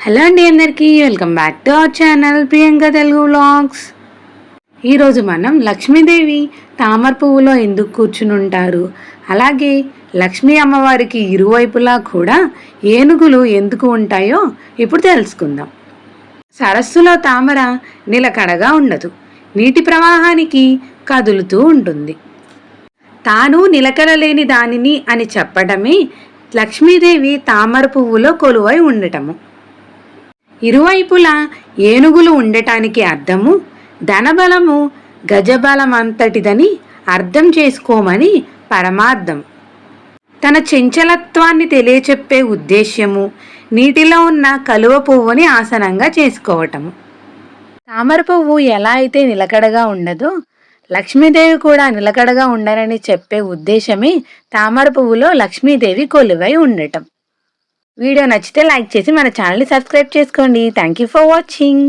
Hello అండి అందరికీ welcome back to our channel Priyanka Telugu vlogs ఈరోజు మనం లక్ష్మీదేవి తామర పువ్వులో ఎందుకు కూర్చుని ఉంటారు? అలాగే లక్ష్మీ అమ్మవారికి ఇరువైపులా కూడా ఏనుగులు ఎందుకు ఉంటాయో ఇప్పుడు తెలుసుకుందాం. సరస్సులో తామర నిలకడగా ఉండదు. నీటి ప్రవాహానికి కదులుతూ ఉంటుంది. తాను నిలకడలేని దానిని అని చెప్పడమే లక్ష్మీదేవి తామర పువ్వులో కొలువై ఉండటము. ఇరువైపులా ఏనుగులు ఉండటానికి అర్థము ధనబలము గజబలం అంతటిదని అర్థం చేసుకోమని పరమార్థం. తన చెంచలత్వాన్ని తెలియచెప్పే ఉద్దేశ్యము నీటిలో ఉన్న కలువ పువ్వుని ఆసనంగా చేసుకోవటము. తామర పువ్వు ఎలా అయితే నిలకడగా ఉండదో లక్ష్మీదేవి కూడా నిలకడగా ఉండరని చెప్పే ఉద్దేశమే తామర పువ్వులో లక్ష్మీదేవి కొలువై ఉండటం. వీడియో నచ్చితే లైక్ చేసి మన ఛానల్ని సబ్స్క్రైబ్ చేసుకోండి. Thank you for watching